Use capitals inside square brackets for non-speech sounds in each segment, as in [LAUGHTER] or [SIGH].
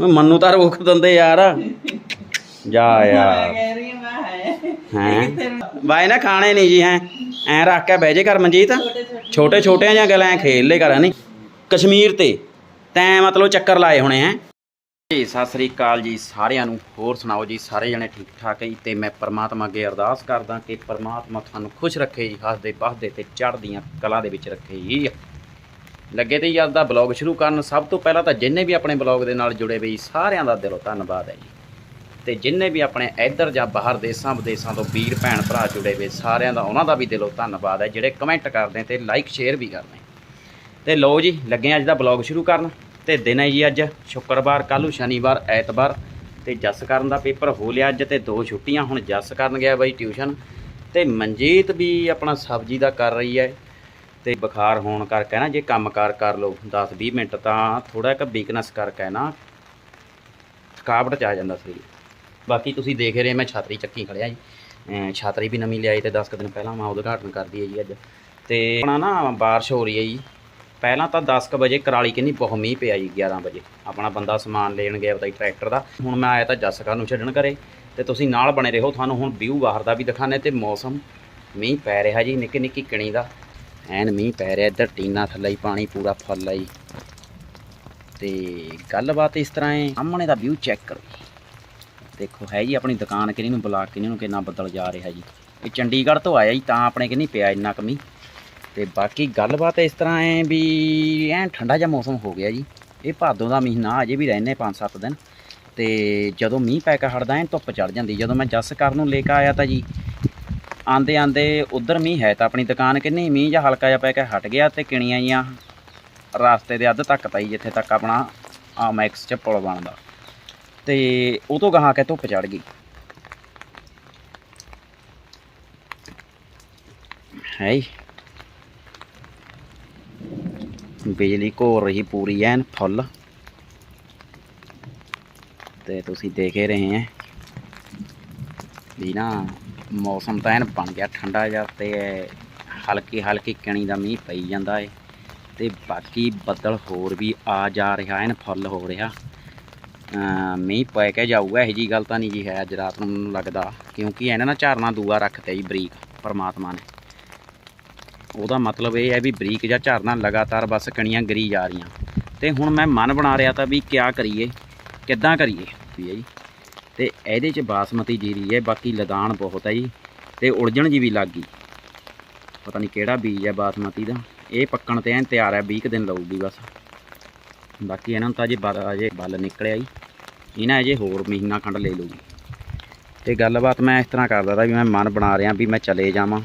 ਮੰਨੂ ਤਾਂ ਰੋਕ ਦਿੰਦੇ ਯਾਰ। ਜਾ ਯਾਰ। ਕਹਿ ਰਹੀ ਹਾਂ ਮੈਂ ਹੈ। ਹੈ? ਬਾਈ ਨਾ ਖਾਣੇ ਨਹੀਂ ਜੀ ਹੈ? ਐ ਰੱਖ ਕੇ ਬਹਿ ਜੇ ਕਰ ਮਨਜੀਤ ਛੋਟੇ ਛੋਟਿਆਂ ਜਾਂ ਗੱਲਾਂ ਖੇਲ ਲੈ ਕਰ ਨਹੀਂ ਕਸ਼ਮੀਰ ਤੇ ਤੈਂ ਮਤਲਬ ਚੱਕਰ ਲਾਏ ਹੋਣੇ ਹੈ? ਜੀ ਸਤਿ ਸ੍ਰੀ ਅਕਾਲ ਜੀ ਸਾਰਿਆਂ ਨੂੰ। ਹੋਰ ਸੁਣਾਓ ਜੀ ਸਾਰੇ ਜਣੇ ਠੀਕ ਠਾਕ ਹੈ ਤੇ ਮੈਂ ਪ੍ਰਮਾਤਮਾ ਅੱਗੇ ਅਰਦਾਸ ਕਰਦਾ ਕਿ ਪ੍ਰਮਾਤਮਾ ਤੁਹਾਨੂੰ ਖੁਸ਼ ਰੱਖੇ ਜੀ ਹੱਸਦੇ ਬਸਦੇ ਤੇ ਚੜ੍ਹਦੀਆਂ ਕਲਾ ਦੇ ਵਿੱਚ ਰੱਖੇ ਜੀ। ਲੱਗੇ ਤੇ ਯਾਦ ਦਾ ਬਲੌਗ ਸ਼ੁਰੂ ਕਰਨ। ਸਭ ਤੋਂ ਪਹਿਲਾਂ ਤਾਂ ਜਿੰਨੇ ਵੀ ਆਪਣੇ ਬਲੌਗ ਦੇ ਨਾਲ ਜੁੜੇ ਹੋਏ ਜੀ ਸਾਰਿਆਂ ਦਾ ਦਿਲੋਂ ਧੰਨਵਾਦ ਹੈ ਜੀ। ਤੇ ਜਿੰਨੇ ਵੀ ਆਪਣੇ ਇੱਧਰ ਜਾਂ ਬਾਹਰ ਦੇਸ਼ਾਂ ਵਿਦੇਸ਼ਾਂ ਤੋਂ ਵੀਰ, ਭੈਣ, ਭਰਾ ਜੁੜੇ ਹੋਏ ਸਾਰਿਆਂ ਦਾ ਉਹਨਾਂ ਦਾ ਵੀ ਦਿਲੋਂ ਧੰਨਵਾਦ ਹੈ, ਜਿਹੜੇ ਕਮੈਂਟ ਕਰਦੇ ਤੇ ਲਾਈਕ ਸ਼ੇਅਰ ਵੀ ਕਰਦੇ ਤੇ ਲਓ ਜੀ, ਲੱਗੇ ਅੱਜ ਦਾ ਬਲੌਗ ਸ਼ੁਰੂ ਕਰਨ। ਤੇ ਦਿਨ ਹੈ ਜੀ ਅੱਜ, ਸ਼ੁੱਕਰਵਾਰ, ਕੱਲ੍ਹ, ਸ਼ਨੀਵਾਰ, ਐਤਵਾਰ। ਤੇ ਜੱਸ ਕਰਨ ਦਾ ਪੇਪਰ ਹੋ ਲਿਆ ਅੱਜ ਤੇ ਦੋ ਛੁੱਟੀਆਂ, ਹੁਣ ਜੱਸ ਕਰਨ ਗਿਆ ਬਾਈ ਟਿਊਸ਼ਨ ਤੇ ਮਨਜੀਤ ਵੀ ਆਪਣਾ ਸਬਜ਼ੀ ਦਾ ਕਰ ਰਹੀ ਹੈ। ਤੇ ਬੁਖਾਰ ਹੋਣ ਕਰਕੇ ਨਾ, ਜੇ ਕੰਮਕਾਰ ਕਰ ਲਓ 10 20 ਮਿੰਟ, ਤਾਂ ਥੋੜਾ ਇੱਕ ਵੀਕਨੈਸ ਕਰਕੇ ਨਾ ਥਕਾਵਟ ਚ ਆ ਜਾਂਦਾ ਸਰੀਰ। ਬਾਕੀ ਤੁਸੀਂ ਦੇਖ ਰਹੇ ਮੈਂ ਛਾਤਰੀ ਚੱਕੀ ਖੜਿਆ ਜੀ। ਅਮ ਛਾਤਰੀ ਵੀ ਨਵੀਂ ਲਿਆਈ ਤੇ 10 ਕੁ ਦਿਨ ਪਹਿਲਾਂ ਮੈਂ ਉਦਘਾਟਨ ਕਰਦੀ ਹੈ ਜੀ ਅੱਜ। ਤੇ ਆਪਣਾ ਨਾ ਬਾਰਿਸ਼ ਹੋ ਰਹੀ ਹੈ ਜੀ। ਪਹਿਲਾਂ ਤਾਂ 10 ਕੁ ਵਜੇ ਕਰਾਲੀ ਕਿੰਨੀ ਬਹੁਤ ਮੀਂਹ ਪਿਆ ਜੀ 11 ਵਜੇ। ਆਪਣਾ ਬੰਦਾ ਸਮਾਨ ਲੈਣ ਗਿਆ ਬਤਾਈ ਟਰੈਕਟਰ ਦਾ। ਹੁਣ ਮੈਂ ਆਇਆ ਤਾਂ ਜੱਸਕਾ ਨੂੰ ਛੱਡਣ ਘਰੇ। ਤੇ ਤੁਸੀਂ ਨਾਲ ਬਣੇ ਰਹੋ, ਤੁਹਾਨੂੰ ਹੁਣ ਵਿਊ ਬਾਹਰ ਦਾ ਵੀ ਦਿਖਾਣੇ ਤੇ ਮੌਸਮ ਮੀਂਹ ਪੈ ਰਿਹਾ ਜੀ ਨਿੱਕੀ ਨਿੱਕੀ ਕਿਣੀ ਦਾ। ਐਨ ਮੀਂਹ ਪੈ ਰਿਹਾ, ਇੱਧਰ ਟੀਨਾ ਥੱਲੇ ਹੀ, ਪਾਣੀ ਪੂਰਾ ਫੁੱਲ ਆਈ ਜੀ। ਤੇ ਗੱਲਬਾਤ ਇਸ ਤਰ੍ਹਾਂ ਹੈ, ਸਾਹਮਣੇ ਦਾ ਵਿਊ ਚੈੱਕ ਕਰੋ ਦੇਖੋ, ਹੈ ਜੀ ਆਪਣੀ ਦੁਕਾਨ ਕਿਹਨੀ ਨੂੰ, ਬਲਾਕ ਕੇ ਨੂੰ, ਕਿੰਨਾ ਬੱਦਲ ਜਾ ਰਿਹਾ ਜੀ। ਇਹ ਚੰਡੀਗੜ੍ਹ ਤੋਂ ਆਇਆ ਜੀ, ਤਾਂ ਆਪਣੇ ਕਿੰਨੀ ਪਿਆ ਇੰਨਾ ਕਮੀ ਤੇ ਬਾਕੀ ਗੱਲਬਾਤ ਇਸ ਤਰ੍ਹਾਂ ਹੈ ਵੀ ਐਨ ਠੰਡਾ ਜਿਹਾ ਮੌਸਮ ਹੋ ਗਿਆ ਜੀ। ਇਹ ਭਾਦੋਂ ਦਾ ਮਹੀਨਾ, ਅਜੇ ਵੀ ਰਹਿੰਦੇ 5-7 ਦਿਨ। ਤੇ ਜਦੋਂ ਮੀਂਹ ਪੈ ਕੇ ਹਟਦਾ ਐਨ ਧੁੱਪ ਚੜ ਜਾਂਦੀ। ਜਦੋਂ ਮੈਂ ਜੱਸ ਕਰਨ ਨੂੰ ਲੈ ਕੇ ਆਇਆ ਤਾਂ ਜੀ ਆਂਦੇ ਆਂਦੇ ਉਧਰ ਮੀਂਹ ਹੈ ਤਾਂ ਆਪਣੀ ਦੁਕਾਨ ਕਿੰਨੀ ਮੀਂਹ ਜਾਂ ਹਲਕਾ ਜਿਹਾ ਪੈ ਕੇ ਹਟ ਗਿਆ ਤੇ ਕਿਣੀਆਂ ਜੀਆਂ ਰਸਤੇ ਦੇ ਅੱਧ ਤੱਕ ਤਾਂ ਜੀ ਜਿੱਥੇ ਤੱਕ ਆਪਣਾ ਆ ਮੈਕਸ ਚ ਪੁਲ ਬਣਦਾ। ਤੇ ਉਹ ਤੋਂ ਗਾਹਾਂ ਕੇ ਧੁੱਪ ਚੜ ਗਈ। ਹੈ ਜੀ। ਬਿਜਲੀ ਘੋਰ ਰਹੀ ਪੂਰੀ ਐਨ ਫੁੱਲ। ਤੇ ਤੁਸੀਂ ਦੇਖ ਰਹੇ ਹੈ। ਵੀ ਨਾ ਮੌਸਮ ਤਾਂ ਐਨ ਬਣ ਗਿਆ ਠੰਡਾ ਜਿਹਾ ਤੇ ਹਲਕੀ ਹਲਕੀ ਕਣੀ ਦਾ ਮੀਂਹ ਪਈ ਜਾਂਦਾ ਏ। ਤੇ ਬਾਕੀ ਬੱਦਲ ਹੋਰ ਵੀ ਆ ਜਾ ਰਿਹਾ, ਐਨ ਫੁੱਲ ਹੋ ਰਿਹਾ। ਮੀਂਹ ਪੈ ਕੇ ਜਾਊਗਾ, ਇਹੋ ਜੀ ਗੱਲ ਤਾਂ ਨਹੀਂ ਜੀ ਹੈ ਅੱਜ ਰਾਤ ਨੂੰ ਮੈਨੂੰ ਲੱਗਦਾ, ਕਿਉਂਕਿ ਇਹਨਾਂ ਨਾ ਝਾਰਨਾ ਦੂਆ ਰੱਖਤੇ ਜੀ ਬਰੀਕ, ਪਰਮਾਤਮਾ ਨੇ। ਉਹਦਾ ਮਤਲਬ ਇਹ ਹੈ ਵੀ ਬਰੀਕ ਜਾਂ ਝਰਨਾ ਲਗਾਤਾਰ ਬਸ ਕਣੀਆਂ ਗਰੀ ਜਾ ਰਹੀਆਂ। ਤੇ ਹੁਣ ਮੈਂ ਮਨ ਬਣਾ ਰਿਹਾ ਤਾਂ ਵੀ ਕਿਆ ਕਰੀਏ, ਕਿੱਦਾਂ ਕਰੀਏ? ਵੀ ਹੈ ਜੀ। ਇਹਦੇ 'ਚ ਬਾਸਮਤੀ ਜੀਰੀ ਹੈ, ਬਾਕੀ ਲਦਾਨ ਬਹੁਤ ਹੈ ਜੀ, ਤੇ ਉਲਝਣ ਜੀ ਵੀ ਲੱਗ ਗਈ। ਪਤਾ ਨਹੀਂ ਕਿਹੜਾ ਬੀਜ ਹੈ ਬਾਸਮਤੀ ਦਾ, ਇਹ ਪੱਕਣ ਤੇ ਐਨ ਤਿਆਰ ਹੈ 20 ਕੁ ਦਿਨ ਲਊਗੀ ਬਸ। ਬਾਕੀ ਇਹਨਾਂ ਨੂੰ ਤਾਂ ਅਜੇ ਬਲ ਅਜੇ ਬਲ ਨਿਕਲਿਆ ਜੀ, ਇਹਨਾਂ ਅਜੇ ਹੋਰ ਮਹੀਨਾ ਖੰਡ ਲੈ ਲਊਗੀ। ਤੇ ਗੱਲਬਾਤ ਮੈਂ ਇਸ ਤਰ੍ਹਾਂ ਕਰਦਾ ਤਾ ਵੀ ਮੈਂ ਮਨ ਬਣਾ ਰਿਹਾ ਵੀ ਮੈਂ ਚਲੇ ਜਾਵਾਂ।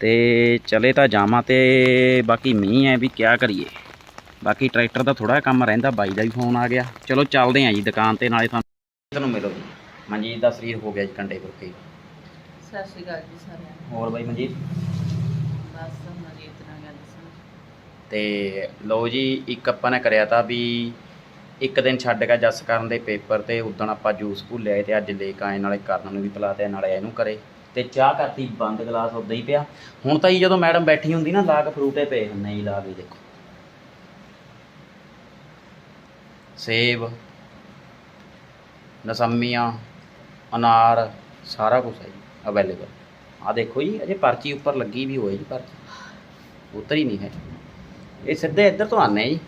ਤੇ ਚਲੇ ਤਾਂ ਜਾਵਾਂ ਤੇ ਬਾਕੀ ਮੀਂਹ ਹੈ ਵੀ ਕਿਆ ਕਰੀਏ। ਬਾਕੀ ਟਰੈਕਟਰ ਦਾ ਥੋੜਾ ਕੰਮ ਰਹਿੰਦਾ, ਬਾਈ ਦਾ ਵੀ ਫੋਨ ਆ ਗਿਆ। ਚਲੋ ਚੱਲਦੇ ਆਂ ਜੀ ਦੁਕਾਨ ਤੇ, ਨਾਲੇ ਤੁਹਾਨੂੰ ਤੁਹਾਨੂੰ ਮਿਲੋ। ਮਨਜੀਤ ਦਾ ਸਰੀਰ ਹੋ ਗਿਆ ਜੀ ਕੰਡੇ ਕੁਰਕੇ ਸਤਿ ਸ਼੍ਰੀ ਅਕਾਲ ਜੀ ਸਾਰਿਆਂ ਨੂੰ। ਹੋਰ ਬਾਈ ਮਨਜੀਤ? ਬਸ ਮਜੀਦ ਨਾਲ ਗੱਲ ਦੱਸਣਾ ਤੇ ਲਓ ਜੀ ਇੱਕ ਆਪਾਂ ਨੇ ਕਰਿਆ ਤਾਂ ਵੀ ਇੱਕ ਦਿਨ ਛੱਡ ਕੇ ਜੱਸ ਕਰਨ ਦੇ ਪੇਪਰ ਤੇ ਉਦੋਂ ਆਪਾਂ ਜੂਸ ਭੁੱਲਿਆ ਤੇ ਅੱਜ ਲੈ ਕੇ ਆਏ ਨਾਲੇ ਕਰਨ ਨੂੰ ਵੀ ਪਿਲਾਤੇ ਨਾਲੇ ਇਹਨੂੰ ਕਰੇ। ਤੇ ਚਾਹ ਕਰਤੀ ਬੰਦ ਗਲਾਸ ਉਦਾਂ ਹੀ ਪਿਆ। ਹੁਣ ਤਾਂ ਜੀ ਜਦੋਂ ਮੈਡਮ ਬੈਠੀ ਹੁੰਦੀ ਨਾ ਲਾਗ ਫਰੂਟੇ ਪਏ ਹੁੰਦੇ ਜੀ ਲਾਗ ਹੀ ਦੇਖੋ। ਸੇਬ ਨਸਮੀਆਂ ਅਨਾਰ ਸਾਰਾ ਕੁਝ ਹੈ ਜੀ ਅਵੇਲੇਬਲ ਆ ਦੇਖੋ ਜੀ ਅਜੇ ਪਰਚੀ ਉੱਪਰ ਲੱਗੀ ਵੀ ਹੋਈ ਜੀ ਪਰਚੀ। ਉਤਰ ਹੀ ਨਹੀਂ ਹੈ। ਇਹ ਸਿੱਧੇ ਇੱਧਰ ਤੋਂ ਆਨੇ ਜੀ।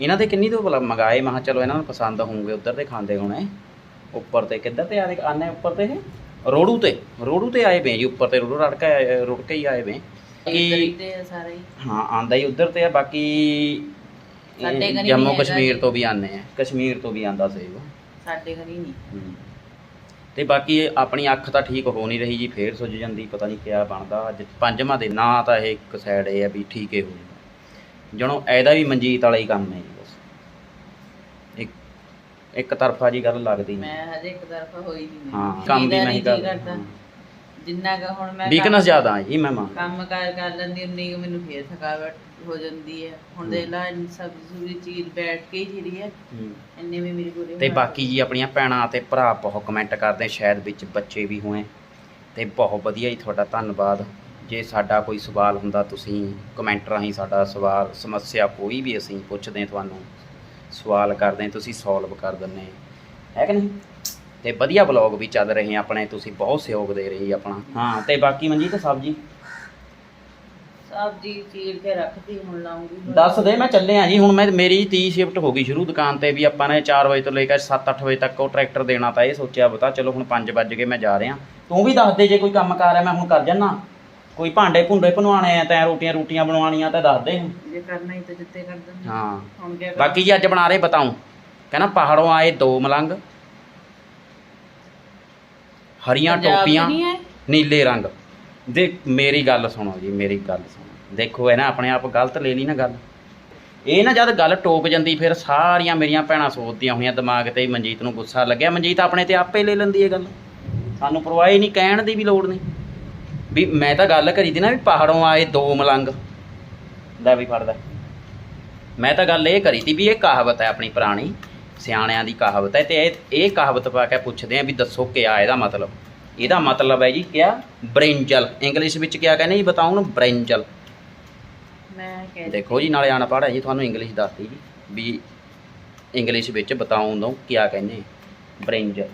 ਇਹਨਾਂ ਦੇ ਕਿੰਨੀ ਤੋਂ ਮੰਗਾਏ? ਮੈਂ ਕਿਹਾ ਚਲੋ ਇਹਨਾਂ ਨੂੰ ਪਸੰਦ ਹੋਣਗੇ ਉੱਧਰ ਦੇ ਖਾਂਦੇ ਹੋਣੇ। ਉੱਪਰ ਤੇ ਕਿੱਧਰ ਤੇ ਆਨੇ ਆਨੇ ਉੱਪਰ ਤੇ ਇਹ? ਰੋੜੂ ਤੇ। ਰੋੜੂ ਤੇ ਆਏ ਵੇ ਜੀ ਉੱਪਰ ਤੇ ਰੋੜੂ ਰੜਕਾ ਰੁੜ ਕੇ ਹੀ ਆਏ ਹੀ ਕਿ ਹੀ ਆਂਦਾ ਹੀ ਉੱਧਰ ਤੇ ਆ। ਬਾਕੀ ਜੰਮੂ ਕਸ਼ਮੀਰ। ਤੋਂ ਵੀ ਆਨੇ ਆ। ਕਸ਼ਮੀਰ ਤੋਂ ਵੀ ਆਂਦਾ ਸੇਬ। ਸਾਡੇ ਘਰੀ ਨਹੀਂ। ਤੇ ਬਾਕੀ ਇਹ ਆਪਣੀ ਅੱਖ ਤਾਂ ਠੀਕ ਹੋ ਨਹੀਂ ਰਹੀ ਜੀ ਫੇਰ ਸੁੱਜ ਜਾਂਦੀ ਪਤਾ ਨਹੀਂ ਕਿਆ ਬਣਦਾ। ਅੱਜ ਪੰਜਵਾਂ ਦੇ ਨਾ ਤਾਂ ਇਹ ਇੱਕ ਸਾਈਡ ਇਹ ਆ ਵੀ ਠੀਕ ਹੀ ਹੋ ਜਾਂਦਾ ਜਣੋ ਇਹਦਾ ਵੀ ਮਨਜੀਤ ਵਾਲਾ ਹੀ ਕੰਮ ਹੈ ਜੀ ਬਸ। ਇੱਕ ਇੱਕ ਤਰਫਾ ਜੀ ਗੱਲ ਲੱਗਦੀ ਮੈਂ ਹਜੇ ਇੱਕ ਤਰਫਾ ਹੋਈ ਨਹੀਂ। ਹਾਂ ਕੰਮ ਦੀ ਮੈਂ ਕਰਦਾ। ਜਿੰਨਾ ਕੁ ਹੁਣ ਮੈਂ ਵੀਕਨੈਸ ਜ਼ਿਆਦਾ ਹੈ ਜੀ ਮੈਂ ਮੰਨ ਕੰਮ ਕਾਰ ਕਰ ਲੈਂਦੀ ਉਨੀ ਕੁ ਮੈਨੂੰ ਫੇਰ ਥਕਾਵਟ ਹੋ ਜਾਂਦੀ ਹੈ। ਹੁਣ ਦੇ ਲਾ ਸਬਜ਼ੀ ਚੀਰ ਬੈਠ ਕੇ ਹੀ ਜਿਹੜੀ ਹੈ। ਇੰਨੇ ਵੀ ਮੇਰੀ ਪੂਰੀ ਤੇ ਬਾਕੀ ਜੀ ਆਪਣੀਆਂ ਭੈਣਾਂ ਤੇ ਭਰਾ ਬਹੁਤ ਕਮੈਂਟ ਕਰਦੇ ਸ਼ਾਇਦ ਵਿੱਚ ਬੱਚੇ ਵੀ ਹੋਏ ਤੇ ਬਹੁਤ ਵਧੀਆ ਜੀ ਤੁਹਾਡਾ ਧੰਨਵਾਦ। ਜੇ ਸਾਡਾ ਕੋਈ ਸਵਾਲ ਹੁੰਦਾ ਤੁਸੀਂ ਕਮੈਂਟ ਰਾਹੀਂ ਸਾਡਾ ਸਵਾਲ ਸਮੱਸਿਆ ਕੋਈ ਵੀ ਅਸੀਂ ਪੁੱਛਦੇ ਹਾਂ ਤੁਹਾਨੂੰ ਸਵਾਲ ਕਰਦੇ ਹਾਂ, ਤੁਸੀਂ ਸੋਲਵ ਕਰ ਦਿੰਦੇ ਹੈ ਕਿ ਨਹੀਂ? ਤੇ ਵਧੀਆ ਬਲੌਗ ਵੀ ਚੱਲ ਰਹੇ ਆ ਆਪਣੇ ਤੁਸੀਂ ਬਹੁਤ ਸਹਿਯੋਗ ਦੇ ਰਹੇ ਆਪਣਾ। ਹਾਂ ਤੇ ਬਾਕੀ ਮਨਜੀਤ ਸਬਜੀ? ਸਬਜ਼ੀ ਚੀਰ ਕੇ ਰੱਖਦੀ ਹੁਣ ਲਾਉਂਗੀ। ਦੱਸ ਦੇ ਮੈਂ ਚੱਲਿਆ ਜੀ ਹੁਣ ਮੈਂ ਮੇਰੀ 30 ਸ਼ਿਫਟ ਹੋ ਗਈ ਸ਼ੁਰੂ ਦੁਕਾਨ ਤੇ ਵੀ ਆਪਾਂ ਨੇ 4 ਵਜੇ ਤੋਂ ਲੈ ਕੇ 7-8 ਵਜੇ ਤੱਕ ਉਹ ਟਰੈਕਟਰ ਦੇਣਾ ਤਾਂ ਇਹ ਸੋਚਿਆ ਬਤਾ ਚਲੋ ਹੁਣ 5 ਵੱਜ ਮੈਂ ਜਾ ਰਿਹਾ। ਤੂੰ ਵੀ ਦੱਸ ਦੇ ਜੇ ਕੋਈ ਕੰਮ ਕਾਰ ਹੈ ਮੈਂ ਹੁਣ ਕਰ ਜਾਨਾ ਕੋਈ ਭਾਂਡੇ ਭੁੰਡੇ ਭਨਵਾਣੇ ਆ ਤੈਂ ਰੋਟੀਆਂ ਰੋਟੀਆਂ ਬਣਵਾਉਣੀਆਂ ਤਾਂ ਦੱਸ ਦੇ। ਜੇ ਕਰਨਾ ਹੀ ਤਾਂ ਜਿੱਤੇ ਕਰ ਦਿੰਦੇ। ਹਾਂ। ਬਾਕੀ ਜੀ ਅੱਜ ਬਣਾ ਰਹੇ ਬਤਾਉ ਕਹਿੰਦਾ ਪਹਾੜੋਂ ਆਏ ਦੋ ਮਲੰਗ ਹਰੀਆਂ ਟੋਪੀਆਂ ਨੀਲੇ ਰੰਗ। ਦੇਖ ਮੇਰੀ ਗੱਲ ਸੁਣੋ ਜੀ ਮੇਰੀ ਗੱਲ ਸੁਣੋ। ਦੇਖੋ ਇਹ ਨਾ ਆਪਣੇ ਆਪ ਗਲਤ ਲੈ ਲਈ ਨਾ ਗੱਲ। ਇਹ ਨਾ ਜਦ ਗੱਲ ਟੋਕ ਜਾਂਦੀ ਫਿਰ ਸਾਰੀਆਂ ਮੇਰੀਆਂ ਭੈਣਾਂ ਸੋਚਦੀਆਂ ਹੋਈਆਂ ਦਿਮਾਗ ਤੇ ਹੀ ਮਨਜੀਤ ਨੂੰ ਗੁੱਸਾ ਲੱਗਿਆ। ਮਨਜੀਤ ਆਪਣੇ ਤੇ ਆਪੇ ਲੈ ਲੈਂਦੀ ਇਹ ਗੱਲ। ਸਾਨੂੰ ਪਰਵਾਹ ਹੀ ਨਹੀਂ ਕਹਿਣ ਦੀ ਵੀ ਲੋੜ ਨਹੀਂ। ਵੀ ਮੈਂ ਤਾਂ ਗੱਲ ਕਰੀ ਦੀ ਨਾ ਵੀ ਪਹਾੜੋਂ ਆਏ ਦੋ ਮਲੰਗ। ਦਾ ਵੀ ਫੜਦਾ। ਮੈਂ ਤਾਂ ਗੱਲ ਇਹ ਕਰੀ ਤੀ ਵੀ ਇਹ ਕਹਾਵਤ ਹੈ ਆਪਣੀ ਪੁਰਾਣੀ। ਸਿਆਣਿਆਂ ਦੀ ਕਹਾਵਤ ਹੈ ਤੇ ਇਹ ਇਹ ਕਹਾਵਤ ਪਾ ਕੇ ਪੁੱਛਦੇ ਆ ਵੀ ਦੱਸੋ ਕਿਆ ਇਹਦਾ ਮਤਲਬ? ਇਹਦਾ ਮਤਲਬ ਹੈ ਜੀ ਕਿਆ? ਬ੍ਰਿੰਜਲ। ਇੰਗਲਿਸ਼ ਵਿੱਚ ਕਿਆ ਕਹਿੰਦੇ ਜੀ ਬਤਾਓ ਨਾ ਬ੍ਰਿੰਜਲ। ਮੈਂ ਦੇਖੋ ਜੀ ਨਾਲੇ ਅਨਪੜ੍ਹ ਹੈ ਜੀ ਤੁਹਾਨੂੰ ਇੰਗਲਿਸ਼ ਦੱਸਦੀ ਜੀ ਵੀ ਇੰਗਲਿਸ਼ ਵਿੱਚ ਬਤਾਉਂ ਦੋ ਕਿਆ ਕਹਿੰਦੇ? ਬ੍ਰਿੰਜਲ।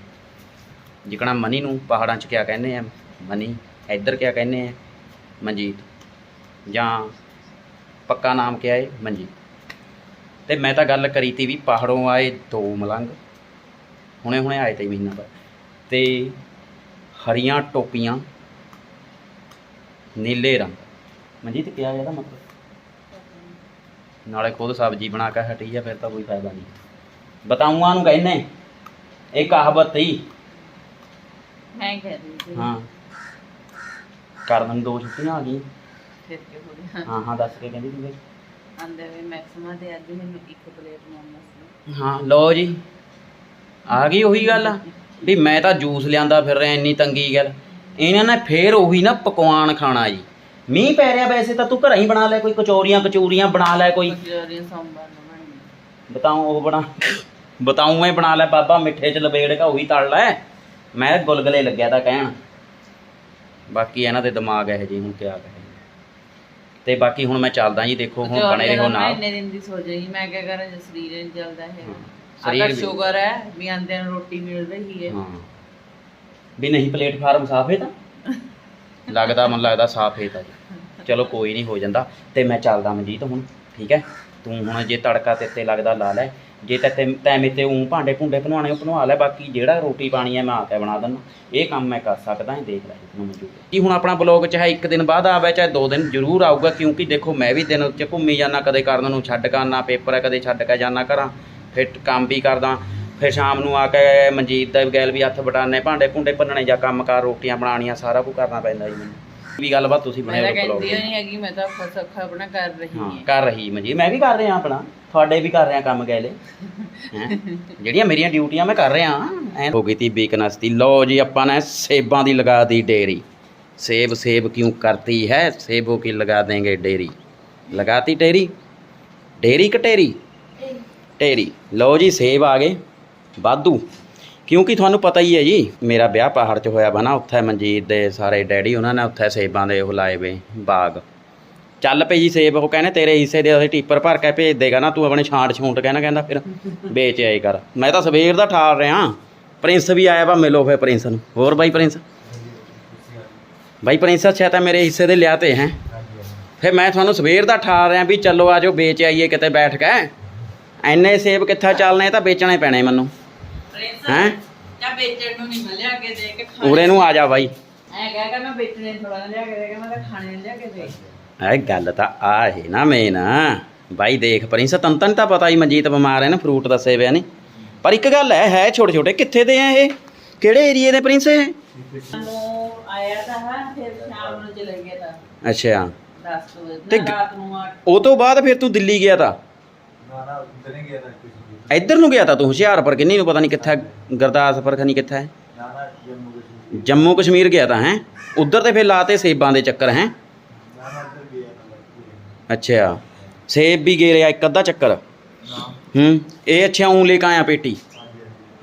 ਜਿਕਣਾ ਮਨੀ ਨੂੰ ਪਹਾੜਾਂ 'ਚ ਕਿਆ ਕਹਿੰਦੇ ਆ? ਮਨੀ ਇੱਧਰ ਕਿਆ ਕਹਿੰਦੇ ਆ? ਮਨਜੀਤ। ਜਾਂ ਪੱਕਾ ਨਾਮ ਕਿਆ ਹੈ? ਮਨਜੀਤ। ਤੇ ਮੈਂ ਤਾਂ ਗੱਲ ਕਰੀ ਤੀ ਵੀ ਪਹਾੜੋਂ ਆਏ ਦੋ ਮਲੰਗ ਹੁਣੇ ਹੁਣੇ ਆਏ ਤੇ ਮਹੀਨਾ ਬਾਅਦ। ਤੇ ਹਰੀਆਂ ਟੋਪੀਆਂ ਨੀਲੇ ਰੰਗ। ਮਨਜੀਤ ਕਿਆ ਇਹਦਾ ਮਤਲਬ? ਨਾਲੇ ਖੁਦ ਸਬਜ਼ੀ ਬਣਾ ਕੇ ਹਟੀ ਆ ਫਿਰ ਤਾਂ ਕੋਈ ਫਾਇਦਾ ਨਹੀਂ। ਬਤਾਊਆਂ ਨੂੰ ਕਹਿੰਦੇ ਇਹ ਕਹਾਵਤ ਹੀ ਮੈਂ ਕਹਿ ਰਹੀ ਹਾਂ। ਕਰਨ ਦੋ ਛੁੱਟੀਆਂ ਆ ਗਈਆਂ। ਫਿਰ ਕੀ ਹੋ ਗਿਆ? ਹਾਂ ਹਾਂ ਦੱਸ ਕੇ ਕਹਿੰਦੀ ਤੂੰ ਆਂਦੇ ਵੇ ਮੈਕਸਿਮਾ ਤੇ ਅੱਜ ਮੈਨੂੰ ਇੱਕ ਪਲੇਟ ਮੋਮੋਸ ਹਾਂ ਲਓ ਜੀ। ਆ ਗਈ ਉਹੀ ਗੱਲ। ਵੀ ਮੈਂ ਤਾਂ ਜੂਸ ਲਿਆਂਦਾ ਫਿਰ ਰਿਹਾ ਇੰਨੀ ਤੰਗੀ ਗੱਲ। ਇਹਨਾਂ ਨੇ ਫੇਰ ਉਹੀ ਨਾ ਪਕਵਾਨ ਖਾਣਾ ਜੀ। ਮੀਂਹ ਪੈ ਰਿਹਾ ਵੈਸੇ ਤਾਂ ਤੂੰ ਘਰਾਂ ਹੀ ਬਣਾ ਲੈ ਕੋਈ ਕਚੌਰੀਆਂ ਕਚੂਰੀਆਂ ਬਣਾ ਲੈ ਕੋਈ। ਕਚੌਰੀਆਂ ਸਾਂਬਰ ਨਾ ਬਣੀ ਬਤਾਉ ਉਹ ਬਣਾ ਬਤਾਉ ਇਹ ਬਣਾ ਲੈ ਬਾਬਾ ਮਿੱਠੇ ਚ ਲਬੇੜ ਕੇ ਉਹੀ ਤਲ ਲੈ। ਮੈਂ ਗੁਲਗਲੇ ਲੱਗਿਆ ਤਾਂ ਕਹਿਣ। ਬਾਕੀ ਇਹਨਾਂ ਦੇ ਦਿਮਾਗ ਇਹੋ ਜਿਹੇ ਹੁਣ ਕਿਆ ਕਹੇ। ਤੇ ਬਾਕੀ ਹੁਣ ਮੈਂ ਚੱਲਦਾ ਜੀ ਦੇਖੋ ਹੁਣ ਬਣੇ ਰਹੋ ਨਾਲ। ਇੰਨੇ ਦਿਨ ਦੀ ਸੋਚ ਰਹੀ ਮੈਂ ਕਿਆ ਕਰਾਂ ਜੇ ਸਰੀਰ ਨਹੀਂ ਚੱਲਦਾ ਹੈ। ਅਗਰ ਸ਼ੂਗਰ ਹੈ ਵੀ ਆਂਦਿਆਂ ਨੂੰ ਰੋਟੀ ਮਿਲ ਰਹੀ ਹੈ। ਹਾਂ। ਵੀ ਨਹੀਂ ਪਲੇਟਫਾਰਮ ਸਾਫ਼ ਹੈ ਤਾਂ? ਲੱਗਦਾ ਮਨ ਲੱਗਦਾ ਸਾਫ਼ ਹੈ ਤਾਂ ਚਲੋ ਕੋਈ ਨਹੀਂ ਹੋ ਜਾਂਦਾ। ਤੇ ਮੈਂ ਚੱਲਦਾ ਮਨਜੀਤ ਹੁਣ ਠੀਕ ਹੈ? ਤੂੰ ਹੁਣ ਜੇ ਤੜਕਾ ਤੇ ਤੇ ਲੱਗਦਾ ਲਾ ਲੈ। ਜੇ ਤਾਂ ਤੇ ਤੈਂ ਮੇਤੇ ਉਂ ਭਾਂਡੇ ਭੁੰਡੇ ਬਣਾਉਣੇ, ਉਹ ਬਣਵਾ ਲੈ, ਬਾਕੀ ਜਿਹੜਾ ਰੋਟੀ ਪਾਣੀ ਹੈ ਮੈਂ ਆ ਕੇ ਬਣਾ ਦਿੰਦਾ। ਇਹ ਕੰਮ ਮੈਂ ਕਰ ਸਕਦਾ ਹਾਂ ਦੇਖ ਲੈ ਤੈਨੂੰ ਮਨਜ਼ੂਰ ਕੀ ਹੁਣ ਆਪਣਾ ਬਲੌਗ ਚਾਹੇ ਇੱਕ ਦਿਨ ਬਾਅਦ ਆਵੇ, ਚਾਹੇ ਦੋ ਦਿਨ ਜ਼ਰੂਰ ਆਊਗਾ, ਕਿਉਂਕਿ ਦੇਖੋ ਮੈਂ ਵੀ ਦਿਨ ਚ ਘੁੰਮੀ ਜਾਂਦਾ, ਕਦੇ ਕਰਨ ਨੂੰ ਛੱਡ ਕੇ ਆਉਣਾ ਪੇਪਰ ਹੈ ਕਦੇ ਛੱਡ ਕੇ ਜਾਣਾ ਘਰਾਂ, ਫਿਰ ਕੰਮ ਵੀ ਕਰਦਾ, ਫਿਰ ਸ਼ਾਮ ਨੂੰ ਆ ਕੇ ਮਨਜੀਤ ਦਾ ਗੈਲ ਵੀ ਹੱਥ ਵਟਾਣੇ ਭਾਂਡੇ ਭੁੰਡੇ ਭੰਨਣੇ ਜਾਂ ਕੰਮਕਾਰ ਰੋਟੀਆਂ ਬਣਾਉਣੀਆਂ, ਸਾਰਾ ਕੁਝ ਕਰਨਾ ਪੈਂਦਾ ਜੀ ਮੈਨੂੰ। ਵੀ ਗੱਲਬਾਤ ਤੁਸੀਂ ਬਣਾਇਆ ਕਰੋ ਕਹਿੰਦੀ ਨਹੀਂ ਹੈਗੀ ਮੈਂ ਤਾਂ ਫਸ ਅੱਖਾਂ ਆਪਣਾ ਕਰ ਰਹੀ ਹਾਂ ਕਰ ਰਹੀ ਮਨਜੀਤ ਮੈਂ ਵੀ ਕਰ ਰਿਹਾ ਆਪਣਾ ਤੁਹਾਡੇ ਵੀ ਕਰ ਰਿਹਾ ਕੰਮ ਗੈਲੇ ਹੈਂ। ਜਿਹੜੀਆਂ ਮੇਰੀਆਂ ਡਿਊਟੀਆਂ ਮੈਂ ਕਰ ਰਿਹਾ ਐਂ ਹੋ ਗਈ ਤੀ ਬੀਕਨਸ ਲਓ ਜੀ ਆਪਾਂ ਨੇ ਸੇਬਾਂ ਦੀ ਲਗਾ ਦੀ ਡੇਰੀ। ਸੇਬ ਸੇਬ ਕਿਉਂ ਕਰਤੀ ਹੈ? ਸੇਬੋ ਕੀ ਲਗਾ ਦੇਂਗੇ ਡੇਰੀ? ਲਗਾਤੀ ਡੇਰੀ? ਡੇਰੀ ਕਟੇਰੀ ਡੇਰੀ। ਲਓ ਜੀ ਸੇਬ ਆ ਗਏ। ਵਾਧੂ। ਕਿਉਂਕਿ ਤੁਹਾਨੂੰ ਪਤਾ ਹੀ ਹੈ ਜੀ, ਮੇਰਾ ਵਿਆਹ ਪਹਾੜ 'ਚ ਹੋਇਆ ਵਾ ਨਾ, ਉੱਥੇ ਮਨਜੀਤ ਦੇ ਸਾਰੇ ਡੈਡੀ ਉਹਨਾਂ ਨੇ ਉੱਥੇ ਸੇਬਾਂ ਦੇ ਉਹ ਲਾਏ ਵੇ, ਬਾਗ। ਚੱਲ ਪਈ ਜੀ ਸੇਬ, ਉਹ ਕਹਿੰਦੇ ਤੇਰੇ ਹਿੱਸੇ ਦੇ ਅਸੀਂ ਟੀਪਰ ਭਰ ਕੇ ਭੇਜ ਦੇਗਾ ਨਾ, ਤੂੰ ਆਪਣੇ ਛਾਂਟ ਛੂੰਟ ਕਹਿਣਾ, ਕਹਿੰਦਾ ਫਿਰ ਵੇਚ ਆਏ ਕਰ। ਮੈਂ ਤਾਂ ਸਵੇਰ ਦਾ ਠਾਰ ਰਿਹਾ, ਪ੍ਰਿੰਸ ਵੀ ਆਇਆ ਵਾ, ਮਿਲੋ ਫੇ ਪ੍ਰਿੰਸ ਨੂੰ। ਹੋਰ ਬਾਈ ਪ੍ਰਿੰਸ? ਬਾਈ ਪ੍ਰਿੰਸ, ਅੱਛਾ, ਤਾਂ ਮੇਰੇ ਹਿੱਸੇ ਦੇ ਲਿਆ ਤੇ ਹੈ। ਫਿਰ ਮੈਂ ਤੁਹਾਨੂੰ ਸਵੇਰ ਦਾ ਠਾਰ ਰਿਹਾ ਵੀ ਚਲੋ ਆਜੋ, ਵੇਚ ਆਈਏ ਕਿਤੇ ਬੈਠ ਕੇ। ਐਨੇ ਸੇਬ ਕਿੱਥਾ ਚੱਲਣੇ ਤਾਂ ਵੇਚਣੇ ਪੈਣੇ ਮੈਨੂੰ। ਹੈਂ? ਜਾਂ ਵੇਚਣ ਨੂੰ ਨਹੀਂ ਲਿਆ ਕੇ ਦੇ ਕੇ ਉਰੇ ਨੂੰ ਆ ਜਾ ਬਾਈ। ਐ ਕਹਿ ਕੇ ਮੈਂ ਵੇਚਣੇ ਥੋੜਾ ਲਿਆ ਕੇ ਦੇ ਕੇ ਮੈਂ ਤਾਂ ਖਾਣੇ ਲਿਆ ਕੇ ਦੇ। ਇਹ ਗੱਲ ਤਾਂ ਆ ਹੈ ਨਾ ਮੇਨ ਬਾਈ ਦੇਖ ਪ੍ਰਿੰਸ ਤਨ ਤਨ ਤਾਂ ਪਤਾ ਹੀ ਮਨਜੀਤ ਬਿਮਾਰ ਹੈ ਨਾ ਫਰੂਟ ਦੱਸੇ ਪਿਆ ਨਹੀਂ ਪਰ ਇੱਕ ਗੱਲ ਹੈ ਹੈ ਛੋਟੇ ਛੋਟੇ ਕਿੱਥੇ ਦੇ ਆ ਇਹ? ਕਿਹੜੇ ਏਰੀਏ ਦੇ ਪ੍ਰਿੰਸ ਇਹ? ਨੂੰ ਆਇਆ ਤਾਂ ਹੈ ਫਿਰ ਸ਼ਾਮ ਨੂੰ ਚਲੇ ਗਿਆ ਤਾਂ। ਅੱਛਾ। 10 ਵਜੇ ਤੇ ਰਾਤ ਨੂੰ ਉਹ ਤੋਂ ਬਾਅਦ ਫਿਰ ਤੂੰ ਦਿੱਲੀ ਗਿਆ ਤਾਂ? ਨਾ ਨਾ ਉਧਰ ਨਹੀਂ ਗਿਆ ਤਾਂ। ਇੱਧਰ ਨੂੰ ਗਿਆ ਤਾਂ ਤੂੰ ਹੁਸ਼ਿਆਰਪੁਰ, ਕਿੰਨੀ ਨੂੰ ਪਤਾ ਨਹੀਂ ਕਿੱਥੇ, ਗੁਰਦਾਸਪੁਰ ਖਨੀ ਕਿੱਥੇ ਹੈ? ਜੰਮੂ ਕਸ਼ਮੀਰ ਗਿਆ ਤਾਂ, ਹੈ? ਉਧਰ ਤੇ ਫਿਰ ਲਾਤੇ ਸੇਬਾਂ ਦੇ ਚੱਕਰ, ਹੈ? ਅੱਛਾ। ਸੇਬ ਵੀ ਗੇ ਰਿਹਾ ਇੱਕ ਅੱਧਾ ਚੱਕਰ। ਹੂੰ, ਇਹ ਅੱਛਾ ਉਂ ਲੈ ਕੇ ਆਇਆ ਪੇਟੀ।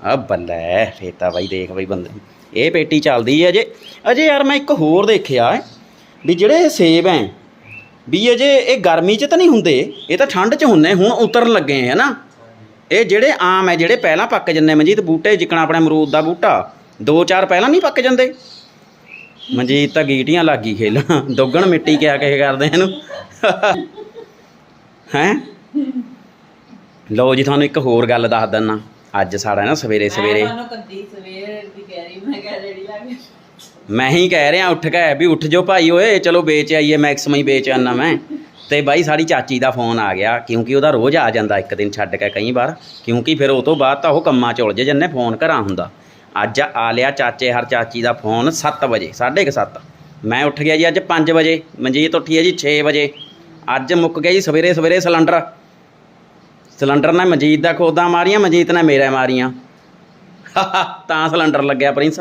ਆ ਬੱਲੇ ਫੇਤਾ ਬਾਈ ਦੇਖ ਬਈ ਬੰਦੇ ਇਹ ਪੇਟੀ ਚੱਲਦੀ ਹੈ ਅਜੇ। ਅਜੇ ਯਾਰ ਮੈਂ ਇੱਕ ਹੋਰ ਦੇਖਿਆ ਵੀ ਜਿਹੜੇ ਸੇਬ ਐ ਵੀ ਅਜੇ ਇਹ ਗਰਮੀ 'ਚ ਤਾਂ ਨਹੀਂ ਹੁੰਦੇ, ਇਹ ਤਾਂ ਠੰਡ 'ਚ ਹੁੰਦੇ, ਹੁਣ ਉਤਰਨ ਲੱਗੇ ਹੈ ਨਾ। ਇਹ ਜਿਹੜੇ ਆਮ ਹੈ ਜਿਹੜੇ ਪਹਿਲਾਂ ਪੱਕ ਜੰਨੇ ਮਨਜੀਤ ਬੂਟੇ ਜਿੱਕਣਾ ਆਪਣੇ ਅਮਰੂਦ ਦਾ ਬੂਟਾ ਦੋ ਚਾਰ ਪਹਿਲਾਂ ਨਹੀਂ ਪੱਕ ਜਾਂਦੇ। ਮਨਜੀਤ ਤਾਂ ਗੀਟੀਆਂ ਲੱਗੀ ਖੇਲਣ ਦੁੱਗਣ ਮਿੱਟੀ ਕਿਆ ਕਹੇ ਕਰਦੇ ਇਹਨੂੰ। ਹੈ? ਲਓ ਜੀ ਤੁਹਾਨੂੰ ਇੱਕ ਹੋਰ ਗੱਲ ਦੱਸ ਦਿੰਨਾ। ਅੱਜ ਸਾਡਾ ਨਾ ਸਵੇਰੇ ਸਵੇਰੇ ਮੈਂ ਹੀ ਕਹਿ ਰਿਹਾ ਉੱਠ ਕੇ ਵੀ ਉੱਠ ਜੋ ਭਾਈ ਓਏ ਚਲੋ ਵੇਚ ਆਈਏ ਮੈਕਸਮ ਹੀ ਵੇਚ ਆਨਾ ਮੈਂ। ਤੇ ਬਾਈ ਸਾਡੀ ਚਾਚੀ ਦਾ ਫੋਨ ਆ ਗਿਆ, ਕਿਉਂਕਿ ਉਹਦਾ ਰੋਜ਼ ਆ ਜਾਂਦਾ ਇੱਕ ਦਿਨ ਛੱਡ ਕੇ ਕਈ ਵਾਰ, ਕਿਉਂਕਿ ਫਿਰ ਉਹ ਤੋਂ ਬਾਅਦ ਤਾਂ ਉਹ ਕੰਮਾਂ ਚ ਉਲਝ ਜੰਨੇ ਫੋਨ ਘਰਾਂ ਹੁੰਦਾ। ਅੱਜ ਆ ਲਿਆ ਚਾਚੇ ਹਰ ਚਾਚੀ ਦਾ ਫੋਨ 7 ਵਜੇ 7:30 ਮੈਂ ਉੱਠ ਗਿਆ ਜੀ ਅੱਜ 5 ਵਜੇ, ਮਨਜੀਤ ਉੱਠੀ ਹੈ ਜੀ 6 ਵਜੇ। ਅੱਜ ਮੁੱਕ ਗਿਆ ਜੀ ਸਵੇਰੇ ਸਵੇਰੇ ਸਿਲੰਡਰ। ਸਿਲੰਡਰ ਨੇ ਮਨਜੀਤ ਦਾ ਖੋਦਾਂ ਮਾਰੀਆਂ, ਮਨਜੀਤ ਨੇ ਮੇਰੇ ਮਾਰੀਆਂ। [LAUGHS] ਤਾਂ ਸਿਲੰਡਰ ਲੱਗਿਆ ਪ੍ਰਿੰਸ।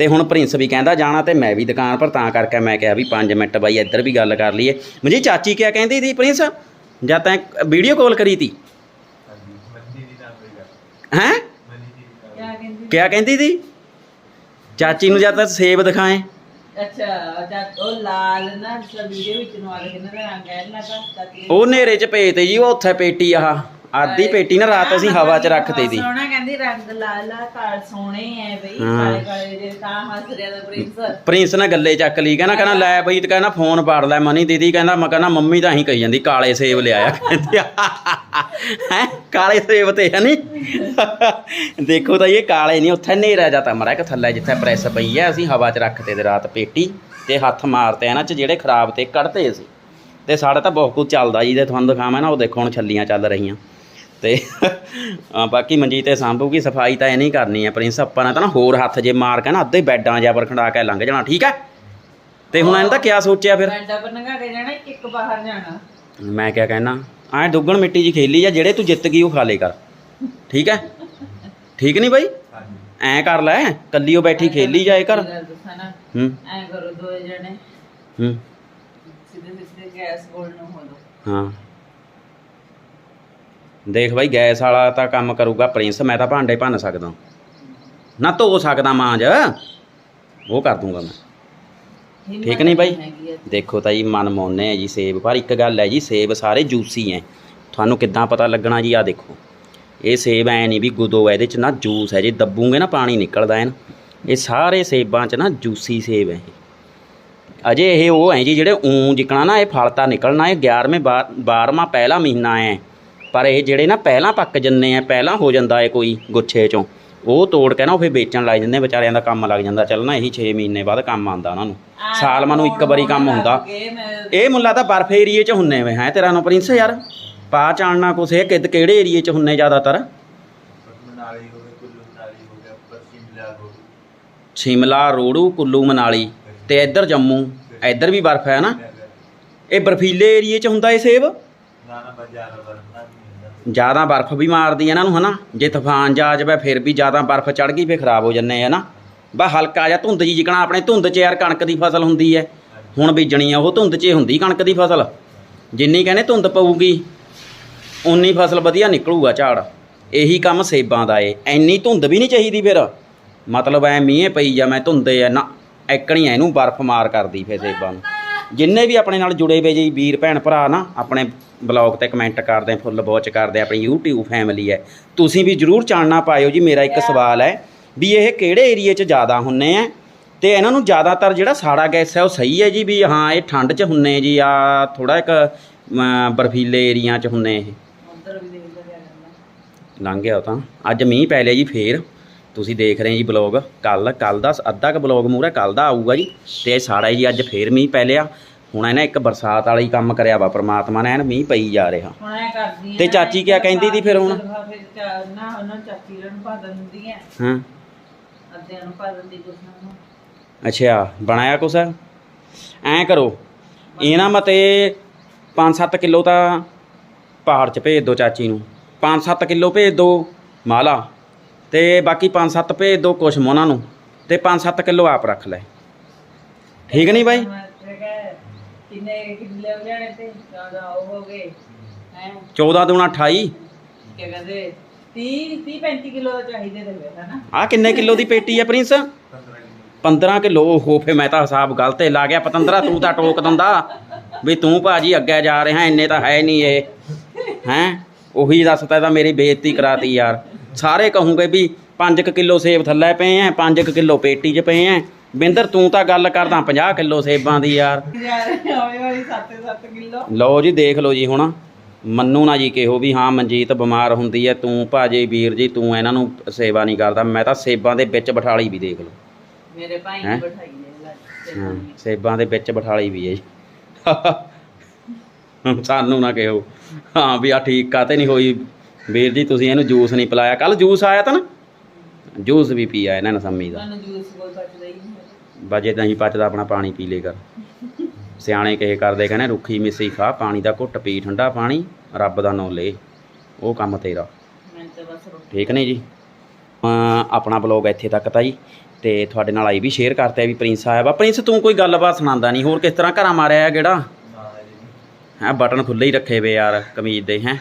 ਤੇ ਹੁਣ ਪ੍ਰਿੰਸ ਵੀ ਕਹਿੰਦਾ ਜਾਣਾ ਤੇ ਮੈਂ ਵੀ ਦੁਕਾਨ ਪਰ ਤਾਂ ਕਰਕੇ ਮੈਂ ਕਿਹਾ ਵੀ 5 ਮਿੰਟ ਬਾਈ ਇੱਧਰ ਵੀ ਗੱਲ ਕਰ ਲਈਏ। ਮਜੀ ਚਾਚੀ ਕਿਆ ਕਹਿੰਦੀ ਸੀ ਪ੍ਰਿੰਸ? ਜਦ ਤੈਂ ਵੀਡੀਓ ਕਾਲ ਕਰੀ ਤੀ? ਹੈਂ? ਕਿਆ ਕਹਿੰਦੀ ਸੀ? ਚਾਚੀ ਨੂੰ ਜਦ ਤੱਕ ਸੇਬ ਦਿਖਾਏ। ਅੱਛਾ ਜਦ ਉਹ ਲਾਲ ਨਾ ਵੀਡੀਓ ਵਿੱਚ ਨੂੰ ਆ ਕੇ ਇਹਨਾਂ ਦਾ ਰੰਗ ਹੈ ਨਾ ਤਾਂ ਉਹ ਨੇਰੇ ਚ ਪਏ ਤੇ ਜੀ ਉਹ ਉੱਥੇ ਪੇਟੀ ਆਹ ਆਦੀ ਪੇਟੀ ਨਾ ਰਾਤ ਅਸੀਂ ਹਵਾ ਚ ਰੱਖਤੇ ਦੀ ਸੋਹਣਾ ਕਹਿੰਦੀ ਰੰਗ ਲਾਲ ਕਾਲ ਸੋਹਣੇ ਐ ਬਈ। ਕਾਲੇ ਕਾਲੇ ਜੇ ਤਾਂ ਹੱਸ ਰਿਹਾ ਦਾ ਪ੍ਰਿੰਸ। ਪ੍ਰਿੰਸ ਨੇ ਗੱਲੇ ਚੱਕ ਲਈ ਕਹਿੰਦਾ ਕਹਿੰਦਾ ਲੈ ਬਈ ਤੇ ਕਹਿੰਦਾ ਫੋਨ ਪਾੜ ਲੈ ਮਨੀ ਦੀਦੀ। ਕਹਿੰਦਾ ਮੈਂ ਕਹਿੰਦਾ ਮੰਮੀ ਤਾਂ ਹੀ ਕਹੀ ਜਾਂਦੀ ਕਾਲੇ ਸੇਬ ਲਿਆਇਆ ਕਹਿੰਦੀ ਹੈ ਕਾਲੇ ਸੇਬ ਤੇ ਹੈ ਨਹੀਂ ਦੇਖੋ ਤਾਂ ਇਹ ਕਾਲੇ ਨਹੀਂ ਉੱਥੇ ਹਨੇਰਾ ਜਾਂਦਾ ਮਰਾ ਕਿ ਥੱਲੇ ਜਿੱਥੇ ਪ੍ਰੈਸ ਪਈ ਹੈ ਅਸੀਂ ਹਵਾ 'ਚ ਰੱਖਤੇ ਤੇ ਰਾਤ ਪੇਟੀ ਤੇ ਹੱਥ ਮਾਰਤੇ ਇਹਨਾਂ 'ਚ ਜਿਹੜੇ ਖਰਾਬ ਤੇ ਕੱਢਤੇ ਸੀ। ਤੇ ਸਾਡਾ ਤਾਂ ਬਹੁਤ ਕੁਝ ਚੱਲਦਾ ਜੀ ਤੇ ਤੁਹਾਨੂੰ ਦਿਖਾਵਾਂ ਨਾ ਉਹ ਦੇਖੋ ਹੁਣ ਛੱਲੀਆਂ ਚੱਲ ਰਹੀਆਂ। ਤੇ ਬਾਕੀ ਮਨਜੀਤ ਤੇ ਸੰਭੂਗੀ ਸਫ਼ਾਈ ਤਾਂ ਇਹ ਨਹੀਂ ਕਰਨੀ ਹੈ ਪ੍ਰਿੰਸ ਆਪਾਂ ਨੇ ਤਾਂ ਨਾ ਹੋਰ ਹੱਥ ਜੇ ਮਾਰ ਕੇ ਨਾ ਅੱਧੇ ਬੈਡਾਂ ਜਾਂ ਪਰ ਖੰਡਾ ਕੇ ਲੰਘ ਜਾਣਾ ਠੀਕ ਹੈ? ਤੇ ਹੁਣ ਇਹਨਾਂ ਦਾ ਕਿਆ ਸੋਚਿਆ ਫਿਰ? ਬੈਂਡਾ ਪਰ ਨੰਗਾ ਕੇ ਜਾਣਾ ਇੱਕ ਇੱਕ ਬਾਹਰ ਜਾਣਾ। ਮੈਂ ਕਿਆ ਕਹਿਣਾ ਐ ਦੁੱਗਣ ਮਿੱਟੀ ਜੀ ਖੇਲੀ ਜਾਂ ਜਿਹੜੇ ਤੂੰ ਜਿੱਤ ਗਈ ਉਹ ਖਾ ਲੇ ਕਰ ਠੀਕ ਹੈ? ਠੀਕ ਨਹੀਂ ਬਾਈ? ਐ ਕਰ ਲੈ ਕੱਲੀ ਉਹ ਬੈਠੀ ਖੇਲੀ ਜਾਏ ਕਰ। ਗੱਲ ਦੱਸਾਂ ਨਾ ਹੂੰ। ਐ ਕਰੋ ਦੋ ਜਣੇ। ਹੂੰ। ਸਿੱਧੇ ਸਿੱਧੇ ਗੈਸ ਕੋਲ ਨੂੰ ਹੋ ਲੋ ਹਾਂ। ਦੇਖ ਬਾਈ ਗੈਸ ਵਾਲਾ ਤਾਂ ਕੰਮ ਕਰੂਗਾ ਪ੍ਰਿੰਸ ਮੈਂ ਤਾਂ ਭਾਂਡੇ ਭੰਨ ਸਕਦਾ। ਨਾ ਧੋ ਸਕਦਾ ਮਾਂਜ ਉਹ ਕਰ ਦੂੰਗਾ ਮੈਂ। ਠੀਕ ਨਹੀਂ ਬਾਈ? ਦੇਖੋ ਤਾਂ ਜੀ ਮਨ ਮੋਨੇ ਹੈ ਜੀ ਸੇਬ ਪਰ ਇੱਕ ਗੱਲ ਹੈ ਜੀ ਸੇਬ ਸਾਰੇ ਜੂਸੀ ਹੈ ਤੁਹਾਨੂੰ ਕਿੱਦਾਂ ਪਤਾ ਲੱਗਣਾ ਜੀ ਆ ਦੇਖੋ। ਇਹ ਸੇਬ ਐ ਨਹੀਂ ਵੀ ਗੁਦੋ ਹੈ ਇਹਦੇ ਚ ਨਾ ਜੂਸ ਹੈ। ਜੇ ਦੱਬੂਗੇ ਨਾ ਪਾਣੀ ਨਿਕਲਦਾ ਨਾ। ਇਹ ਸਾਰੇ ਸੇਬਾਂ ਚ ਨਾ ਜੂਸੀ ਸੇਬ ਇਹ। ਅਜੇ ਇਹ ਉਹ ਹੈ ਜੀ ਜਿਹੜੇ ਊਂ ਜਿਕਣਾ ਨਾ ਇਹ ਫਲ ਤਾਂ ਨਿਕਲਣਾ ਇਹ 11ਵੇਂ 12ਵਾਂ ਪਹਿਲਾ ਮਹੀਨਾ ਹੈ ਪਰ ਇਹ ਜਿਹੜੇ ਨਾ ਪਹਿਲਾਂ ਪੱਕ ਜੰਨੇ ਆ ਪਹਿਲਾਂ ਹੋ ਜਾਂਦਾ ਹੈ ਕੋਈ ਗੁੱਛੇ ਚੋਂ। ਉਹ ਤੋੜ ਕੇ ਨਾ ਉਹ ਫਿਰ ਵੇਚਣ ਲੱਗ ਜਾਂਦੇ ਵਿਚਾਰਿਆਂ ਦਾ ਕੰਮ ਲੱਗ ਜਾਂਦਾ। ਚੱਲ ਨਾ ਇਹੀ 6 ਮਹੀਨੇ ਬਾਅਦ ਕੰਮ ਆਉਂਦਾ ਉਹਨਾਂ ਨੂੰ। ਸਾਲ ਮਾ ਨੂੰ ਇੱਕ ਵਾਰੀ ਕੰਮ ਹੁੰਦਾ। ਇਹ ਮੁੱਲਾ ਤਾਂ ਬਰਫ ਏਰੀਏ 'ਚ ਹੁੰਨੇ ਵੇ ਹੈ ਤੇਰਾ ਨੂੰ ਪ੍ਰਿੰਸ ਯਾਰ? ਪਾ ਚਾਣਨਾ ਕੁਛ ਇਹ ਕਿਦ ਕਿਹੜੇ ਏਰੀਏ 'ਚ ਹੁੰਨੇ ਜ਼ਿਆਦਾਤਰ? ਸ਼ਿਮਲਾ ਰੋੜੂ ਕੁੱਲੂ ਮਨਾਲੀ ਤੇ ਇੱਧਰ ਜੰਮੂ ਇੱਧਰ ਵੀ ਬਰਫ ਹੈ ਨਾ। ਇਹ ਬਰਫੀਲੇ ਏਰੀਏ 'ਚ ਹੁੰਦਾ ਇਹ ਸੇਬ? ਨਾ ਨਾ ਬਾਜ਼ਾਰ ਜ਼ਿਆਦਾ ਬਰਫ਼ ਵੀ ਮਾਰਦੀ ਇਹਨਾਂ ਨੂੰ, ਹਨਾ? ਜੇ ਤੂਫਾਨ ਜਾ ਜਾਵੇ, ਫਿਰ ਵੀ ਜ਼ਿਆਦਾ ਬਰਫ਼ ਚੜ ਗਈ, ਫਿਰ ਖਰਾਬ ਹੋ ਜੰਨੇ ਆ ਨਾ ਬਾ ਹਲਕਾ ਜਿਹਾ ਧੁੰਦ ਜੀ ਜਿਕਣਾ ਆਪਣੇ ਧੁੰਦ 'ਚ ਯਾਰ ਕਣਕ ਦੀ ਫਸਲ ਹੁੰਦੀ ਹੈ ਹੁਣ ਬੀਜਣੀ ਆ, ਉਹ ਧੁੰਦ 'ਚ ਹੁੰਦੀ ਕਣਕ ਦੀ ਫਸਲ। ਜਿੰਨੀ ਕਹਿੰਦੇ ਧੁੰਦ ਪਊਗੀ ਉਨੀ ਫਸਲ ਵਧੀਆ ਨਿਕਲੂਗਾ ਝਾੜ। ਇਹੀ ਕੰਮ ਸੇਬਾਂ ਦਾ ਏ। ਐਨੀ ਧੁੰਦ ਵੀ ਨਹੀਂ ਚਾਹੀਦੀ ਫਿਰ। ਮਤਲਬ ਐ ਮੀਂਹ ਪਈ ਜਾ ਮੈਂ ਧੁੰਦੇ ਐ ਨਾ ਐਕਣੀ ਐ ਇਹਨੂੰ ਬਰਫ਼ ਮਾਰ ਕਰਦੀ ਫਿਰ ਸੇਬਾਂ ਨੂੰ। ਜਿੰਨੇ ਵੀ ਆਪਣੇ ਨਾਲ ਜੁੜੇ ਹੋਏ ਜੀ ਵੀਰ ਭੈਣ ਭਰਾ ਨਾ ਆਪਣੇ ਬਲੌਗ ਤੇ ਕਮੈਂਟ ਕਰਦੇ ਫੁੱਲ ਵਾਚ ਕਰਦੇ ਆਪਣੀ YouTube ਫੈਮਿਲੀ ਹੈ। ਤੁਸੀਂ ਵੀ ਜਰੂਰ ਜਾਣਨਾ ਪਾਇਓ ਜੀ ਮੇਰਾ ਇੱਕ ਸਵਾਲ ਹੈ ਵੀ ਇਹ ਕਿਹੜੇ ਏਰੀਏ 'ਚ ਜ਼ਿਆਦਾ ਹੁੰਨੇ ਆ? ਤੇ ਇਹਨਾਂ ਨੂੰ ਜ਼ਿਆਦਾਤਰ ਜਿਹੜਾ ਸਾੜਾ ਗੈਸ ਹੈ ਉਹ ਸਹੀ ਹੈ ਜੀ ਵੀ ਹਾਂ ਇਹ ਠੰਡ 'ਚ ਹੁੰਨੇ ਜੀ ਆ ਥੋੜਾ ਇੱਕ ਬਰਫੀਲੇ ਏਰੀਆ 'ਚ ਹੁੰਨੇ ਇਹ? ਲੰਘ ਗਿਆ ਤਾਂ। ਅੱਜ ਮੀਂਹ ਪੈ ਲਿਆ ਜੀ ਫੇਰ। ਤੁਸੀਂ ਦੇਖ ਰਹੇ ਜੀ ਬਲੌਗ ਕੱਲ ਕੱਲ ਦਾ ਅੱਧਾ ਕ ਬਲੌਗ ਮੂਰੇ ਕੱਲ ਦਾ ਆਊਗਾ ਜੀ ਤੇ ਇਹ ਸਾੜਾ ਜੀ ਅੱਜ ਫੇਰ ਮੀਂਹ ਪੈ ਲਿਆ। ਹੁਣ ਇਹਨੇ ਇੱਕ ਬਰਸਾਤ ਵਾਲਾ ਕੰਮ ਕਰਿਆ ਵਾ ਪ੍ਰਮਾਤਮਾ ਨੇ ਐਨ ਮੀਂਹ ਪਈ ਜਾ ਰਿਹਾ। ਹੁਣ ਐ ਕਰਦੀ ਤੇ ਚਾਚੀ ਕਿਆ ਕਹਿੰਦੀ ਤੀ ਫਿਰ ਹੁਣ? ਫਿਰ ਚਾ- ਨਾ ਉਹਨਾਂ ਨੂੰ ਚਾਚੀ ਨੂੰ ਪਾ ਦਿੰਦੀ ਐ। ਹਾਂ। ਅੱਧਿਆਂ ਨੂੰ ਪਾ ਦਿੰਦੀ ਕੁਛ ਨਾ ਕੁਛ। ਅੱਛਾ ਬਣਾਇਆ ਕੁਛ? ਐਂ ਕਰੋ ਇਹਨਾਂ ਮਤੇ 5-7 ਕਿਲੋ ਤਾਂ ਪਹਾੜ 'ਚ ਭੇਜ ਦਿਓ ਚਾਚੀ ਨੂੰ। 5-7 ਕਿਲੋ ਭੇਜ ਦਿਓ ਮਾਲਾ। ਤੇ ਬਾਕੀ 5-7 ਭੇਜ ਦਿਓ ਕੁਛ ਮੋਨਾ ਨੂੰ ਤੇ 5-7 ਕਿਲੋ ਆਪ ਰੱਖ ਲੈ। ਠੀਕ ਨਹੀਂ ਬਾਈ? ਕਿੰਨੇ ਕਿੰਨੇ ਹੋ ਜਾਣੇ ਤੇ? ਜ਼ਿਆਦਾ ਉਹ ਹੋ ਗਏ ਹੈ? 14 ਦੂਣਾ 28 ਕੀ ਕਹਿੰਦੇ? 30 30 35 ਕਿਲੋ ਦਾ ਚਾਹੀਦੇ ਤੇ ਫਿਰ ਹਨਾ ਆ ਕਿੰਨੇ ਕਿਲੋ ਦੀ ਪੇਟੀ ਹੈ ਪ੍ਰਿੰਸ? 15 ਕਿਲੋ ਹੋ ਫੇ ਮੈਂ ਤਾਂ ਹਿਸਾਬ ਗਲਤ ਲਾ ਗਿਆ ਪਤੰਦਰਾ ਤੂੰ ਤਾਂ ਟੋਕ ਦਿੰਦਾ ਵੀ ਤੂੰ ਭਾਜੀ ਅੱਗੇ ਜਾ ਰਿਹਾ ਇੰਨੇ ਤਾਂ ਹੈ ਨਹੀਂ ਇਹ ਹੈ? ਉਹੀ ਦੱਸਤਾ ਤਾਂ ਮੇਰੀ ਬੇਇੱਜ਼ਤੀ ਕਰਾਤੀ ਯਾਰ। ਸਾਰੇ ਕਹੂੰਗੇ ਵੀ 5 ਕਿਲੋ ਸੇਬ ਥੱਲੇ ਪਏ ਐ 5 ਕਿਲੋ ਪੇਟੀ 'ਚ ਪਏ ਐ। ਬਿੰਦਰ ਤੂੰ ਤਾਂ ਗੱਲ ਕਰਦਾ 50 ਕਿਲੋ ਸੇਬਾਂ ਦੀ ਯਾਰ। ਯਾਰ ਆਵੇ ਵਾਲੀ 7-7 ਕਿਲੋ। ਲਓ ਜੀ ਦੇਖ ਲਓ ਜੀ ਹੁਣ। ਮੰਨੂ ਨਾ ਜੀ ਕਿਹੋ ਵੀ ਹਾਂ ਮਨਜੀਤ ਬਿਮਾਰ ਹੁੰਦੀ ਐ ਤੂੰ ਭਾਜੀ ਵੀਰ ਜੀ ਤੂੰ ਇਹਨਾਂ ਨੂੰ ਸੇਵਾ ਨਹੀਂ ਕਰਦਾ। ਮੈਂ ਤਾਂ ਸੇਬਾਂ ਦੇ ਵਿੱਚ ਬਿਠਾਲੀ ਵੀ ਦੇਖ ਲਓ। ਮੇਰੇ ਭਾਈ? ਨੇ ਬਿਠਾਈ ਹੈ ਸੇਬਾਂ ਦੇ ਵਿੱਚ ਬਿਠਾਲੀ ਵੀ ਹੈ ਜੀ। ਸਾਨੂੰ ਨਾ ਕਿਹੋ। ਹਾਂ ਵੀ ਆ ਠੀਕ ਕਾਤੇ ਨਹੀਂ ਹੋਈ। ਵੀਰ ਜੀ ਤੁਸੀਂ ਇਹਨੂੰ ਜੂਸ ਨਹੀਂ ਪਿਲਾਇਆ। ਕੱਲ ਜੂਸ ਆਇਆ ਤਾਂ ਨਾ? ਜੂਸ ਵੀ ਪੀਆ ਇਹਨਾਂ ਨੇ ਸੰਮੀ ਦਾ। ਕੋਈ ਬਚਦਾ ਹੀ ਬਜੇ ਪਚਦਾ ਆਪਣਾ ਪਾਣੀ ਪੀ ਲੇ ਕਰ ਸਿਆਣੇ ਕਹੇ ਕਰਦੇ ਕਹਿੰਦੇ ਰੁੱਖੀ ਮਿੱਸੀ ਖਾ ਪਾਣੀ ਦਾ ਘੁੱਟ ਪੀ ਠੰਡਾ ਪਾਣੀ ਰੱਬ ਦਾ ਨਾਮ ਲੈ। ਉਹ ਕੰਮ ਤੇਰਾ। ਤਾਂ ਠੀਕ ਨਹੀਂ ਜੀ? ਆਪਣਾ ਬਲੌਗ ਇੱਥੇ ਤੱਕ ਤਾਂ ਜੀ। ਤੇ ਤੁਹਾਡੇ ਨਾਲ ਆਈ ਵੀ ਸ਼ੇਅਰ ਕਰਤੇ ਵੀ ਪ੍ਰਿੰਸ ਆਇਆ ਵਾ ਪ੍ਰਿੰਸ ਤੂੰ ਕੋਈ ਗੱਲਬਾਤ ਸੁਣਾਉਂਦਾ ਨਹੀਂ। ਹੋਰ ਕਿਸ ਤਰ੍ਹਾਂ ਘਰਾਂ ਮਾਰਿਆ ਹੈ ਕਿਹੜਾ? ਨਾ ਹੈ ਬਟਨ ਖੁੱਲੇ ਹੀ ਰੱਖੇ ਵੇ ਯਾਰ ਕਮੀਜ਼ ਦੇ ਹੈ?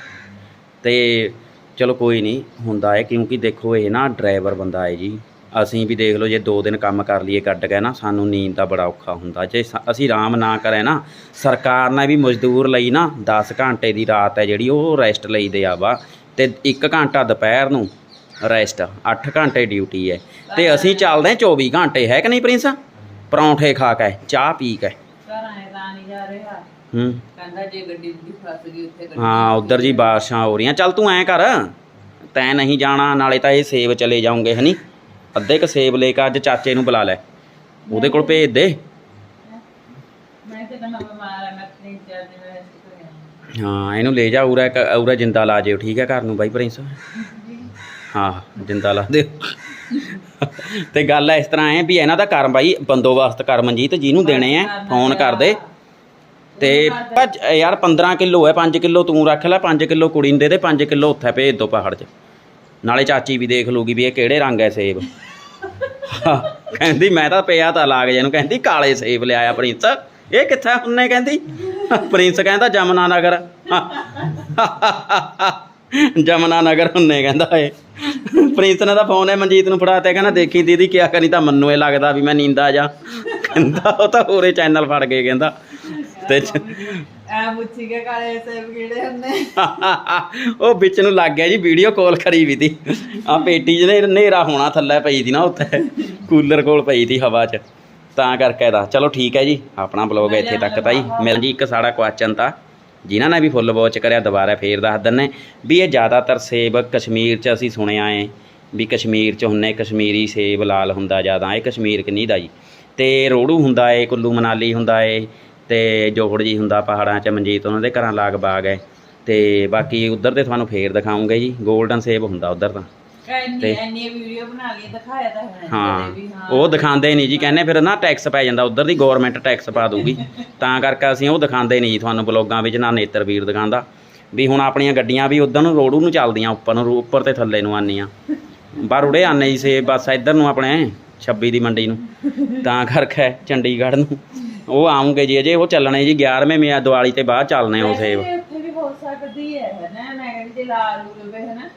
ਅਤੇ ਚਲੋ ਕੋਈ ਨਹੀਂ ਹੁੰਦਾ ਹੈ ਕਿਉਂਕਿ ਦੇਖੋ ਇਹ ਨਾ ਡਰਾਈਵਰ ਬੰਦਾ ਹੈ ਜੀ। ਅਸੀਂ ਵੀ ਦੇਖ ਲਓ ਜੇ ਦੋ ਦਿਨ ਕੰਮ ਕਰ ਲਈਏ, ਕੱਢ ਕੇ ਨਾ, ਸਾਨੂੰ ਨੀਂਦ ਦਾ ਬੜਾ ਔਖਾ ਹੁੰਦਾ। ਜੇ ਅਸੀਂ ਆਰਾਮ ਨਾ ਕਰੇ ਨਾ, ਸਰਕਾਰ ਨੇ ਵੀ ਮਜ਼ਦੂਰ ਲਈ ਨਾ 10 ਘੰਟੇ ਦੀ ਰਾਤ ਹੈ ਜਿਹੜੀ, ਉਹ ਰੈਸਟ ਲਈਦੇ ਆ ਵਾ। ਤੇ 1 ਘੰਟਾ ਦੁਪਹਿਰ ਨੂੰ ਰੈਸਟ 8 ਘੰਟੇ ਡਿਊਟੀ ਹੈ। ਤੇ ਅਸੀਂ ਚੱਲਦੇ ਹਾਂ 24 ਘੰਟੇ, ਹੈ ਕਿ ਨਹੀਂ ਪ੍ਰਿੰਸ? ਪਰੌਂਠੇ ਖਾ ਕੇ ਚਾਹ ਪੀ ਕੇ ਘਰ ਜਾ ਰਿਹਾ ਹੂੰ। ਕਹਿੰਦਾ ਜੇ ਗੱਡੀ ਦੀ ਫਸ ਗਈ ਉੱਥੇ ਗੱਡੀ ਹਾਂ ਉਧਰ ਜੀ ਬਾਰਿਸ਼ਾਂ ਹੋ ਰਹੀਆਂ। ਚੱਲ ਤੂੰ ਐਂ ਕਰ ਤੈਂ ਨਹੀਂ ਜਾਣਾ ਨਾਲੇ ਤਾਂ ਇਹ ਸੇਬ ਚਲੇ ਜਾਉਂਗੇ ਹਨੀ ਅੱਧੇ ਕ ਸੇਬ ਲੈ ਕੇ ਅੱਜ ਚਾਚੇ ਨੂੰ ਬੁਲਾ ਲੈ। ਉਹਦੇ ਕੋਲ ਭੇਜ ਦੇ। ਮੈਂ ਤੇ ਨਾ ਬਿਮਾਰ ਆ ਮੈਂ ਤਿੰਨ ਚਾਰ ਦਿਨ ਰੈਸਟ ਕਰਿਆ ਹਾਂ ਇਹਨੂੰ ਲੈ ਜਾ ਉਰਾ ਇੱਕ ਉਰਾ ਜਿੰਦਾ ਲਾ ਜਿਓ ਠੀਕ ਹੈ ਘਰ ਨੂੰ ਬਾਈ ਪ੍ਰਿੰਸ? ਹਾਂ ਜਿੰਦਾ ਲਾ ਦਿਓ। ਤੇ ਗੱਲ ਇਸ ਤਰ੍ਹਾਂ ਹੈ ਵੀ ਇਹਨਾਂ ਦਾ ਕਰ ਬਾਈ ਬੰਦੋਬਸਤ ਕਰ ਮਨਜੀਤ ਜਿਹਨੂੰ ਦੇਣੇ ਆ ਫੋਨ ਕਰ ਦੇ। ਤੇ ਭੱਜ ਯਾਰ 15 ਕਿਲੋ ਹੈ 5 ਕਿਲੋ ਤੂੰ ਰੱਖ ਲੈ 5 ਕਿਲੋ ਕੁੜੀ ਨੂੰ ਦੇ ਦੇ 5 ਕਿਲੋ ਉੱਥੇ ਭੇਜ ਦੋ ਪਹਾੜ 'ਚ। ਨਾਲੇ ਚਾਚੀ ਵੀ ਦੇਖ ਲੂਗੀ ਵੀ ਇਹ ਕਿਹੜੇ ਰੰਗ ਹੈ ਸੇਬ। ਕਹਿੰਦੀ ਮੈਂ ਤਾਂ ਪਿਆ ਤਾਂ ਲਾਗ ਜੇ ਨੂੰ, ਕਹਿੰਦੀ ਕਾਲੇ ਸੇਬ ਲਿਆਇਆ ਪ੍ਰਿੰਸ। ਇਹ ਕਿੱਥੇ ਹੁੰਨੇ ਕਹਿੰਦੀ? ਪ੍ਰਿੰਸ ਕਹਿੰਦਾ ਜਮਨਾ ਨਗਰ। ਜਮਨਾ ਨਗਰ ਹੁੰਨੇ ਕਹਿੰਦਾ ਏ ਪ੍ਰਿੰਸ ਨੇ ਤਾਂ ਫੋਨ ਹੈ ਮਨਜੀਤ ਨੂੰ ਫੜਾ ਤੇ ਕਹਿੰਦਾ ਦੇਖੀ ਦੀਦੀ ਕਿਆ ਕਰੀ ਤਾਂ ਮੰਨੂ ਇਹ ਲੱਗਦਾ ਵੀ ਮੈਂ ਨੀਂਦਾ ਜਾ। ਕਹਿੰਦਾ ਉਹ ਤਾਂ ਹੋਰੇ ਚੈਨਲ ਫੜ ਕੇ ਕਹਿੰਦਾ। ਤੇ ਚ- ਐ ਪੁੱਛੀ ਕੇ ਕਾਲੇ ਸੇਬ ਕਿਹੜੇ ਹੁੰਦੇ? [LAUGHS] ਉਹ ਵਿੱਚ ਨੂੰ ਲੱਗ ਗਿਆ ਜੀ ਵੀਡੀਓ ਕਾਲ ਕਰੀ ਵੀ ਤੀ। ਆ ਪੇਟੀ 'ਚ ਨੇ ਹਨੇਰਾ ਹੋਣਾ ਥੱਲੇ ਪਈ ਦੀ ਨਾ ਉੱਥੇ। ਕੂਲਰ ਕੋਲ ਪਈ ਦੀ ਹਵਾ 'ਚ। ਤਾਂ ਕਰਕੇ ਦਾ ਚਲੋ ਠੀਕ ਹੈ ਜੀ ਆਪਣਾ ਬਲੌਗ ਇੱਥੇ ਤੱਕ ਤਾਂ ਜੀ। ਮਿਲ ਜੀ ਇੱਕ ਸਾਡਾ ਕੁਐਸਚਨ ਤਾਂ। ਜਿਨ੍ਹਾਂ ਨੇ ਵੀ ਫੁੱਲ ਵਾਚ ਕਰਿਆ ਦੁਬਾਰਾ ਫੇਰ ਦੱਸ ਦਿੰਨੇ ਵੀ ਇਹ ਜ਼ਿਆਦਾਤਰ ਸੇਬ ਕਸ਼ਮੀਰ 'ਚ ਅਸੀਂ ਸੁਣਿਆ ਏ ਵੀ ਕਸ਼ਮੀਰ 'ਚ ਹੁੰਨੇ ਕਸ਼ਮੀਰੀ ਸੇਬ ਲਾਲ ਹੁੰਦਾ ਜ਼ਿਆਦਾ। ਇਹ ਕਸ਼ਮੀਰ ਕਨੀ ਦਾ ਜੀ? ਤੇ ਰੋੜੂ ਹੁੰਦਾ ਏ ਕੁੱਲੂ ਮਨਾਲੀ ਹੁੰਦਾ ਏ ਤੇ ਜੋਹੜ ਜੀ ਹੁੰਦਾ ਪਹਾੜਾਂ 'ਚ ਮਨਜੀਤ ਉਹਨਾਂ ਦੇ ਘਰਾਂ ਲਾਗ ਬਾਗ ਹੈ। ਤੇ ਬਾਕੀ ਉਧਰ ਤੇ ਤੁਹਾਨੂੰ ਫੇਰ ਦਿਖਾਉਂਗੇ ਜੀ 골ਡਨ ਸੇਬ ਹੁੰਦਾ ਉਧਰ ਤਾਂ। ਤੇ- ਐਨੀ ਵੀਡੀਓ ਬਣਾ ਲਈ ਦਿਖਾਇਆ ਤਾਂ ਹੈ ਉਹ ਦਿਖਾਉਂਦੇ ਨਹੀਂ ਜੀ ਕਹਿੰਦੇ ਫਿਰ ਨਾ ਟੈਕਸ ਪੈ ਜਾਂਦਾ ਉਧਰ ਦੀ ਗਵਰਨਮੈਂਟ ਟੈਕਸ ਪਾ ਦੂਗੀ [LAUGHS] ਤਾਂ ਕਰਕੇ ਅਸੀਂ ਉਹ ਦਿਖਾਉਂਦੇ ਨਹੀਂ ਜੀ ਤੁਹਾਨੂੰ ਬਲੌਗਾਂ ਵਿੱਚ ਨਾ ਨੇਤਰ ਵੀਰ ਦਿਖਾਉਂਦਾ। ਵੀ ਹੁਣ ਆਪਣੀਆਂ ਗੱਡੀਆਂ ਵੀ ਉਧਰ ਨੂੰ ਰੋੜੂ ਨੂੰ ਚੱਲਦੀਆਂ ਉੱਪਰ ਨੂੰ ਉੱਪਰ ਤੇ ਥੱਲੇ ਨੂੰ ਆਉਂਦੀਆਂ। ਬਾਹਰ ਉੜੇ ਆਨੇ ਜੀ ਸੇ ਬਸ ਇੱਧਰ ਨੂੰ ਆਪਣੇ 26 ਦੀ ਮੰਡੀ ਨੂੰ। ਤਾਂ ਕਰਕੇ ਚੰਡੀਗੜ੍ਹ ਨੂੰ। ਉਹ ਆਉਂਗੇ ਜੀ ਅਜੇ ਉਹ ਚੱਲਣੇ ਜੀ 11ਵੇਂ ਮਹੀਨੇ ਦੀਵਾਲੀ ਤੇ ਬਾਅਦ ਚੱਲਣੇ ਉਹ ਸੇਬ। ਵੈਸੇ ਉੱਥੇ ਵੀ ਹੋ ਸਕਦੀ ਹੈ ਨਾ? ਮੈਂ ਕਹਿੰਦੀ ਜੇ ਲਾਲ ਰੂਲ ਹੈ ਨਾ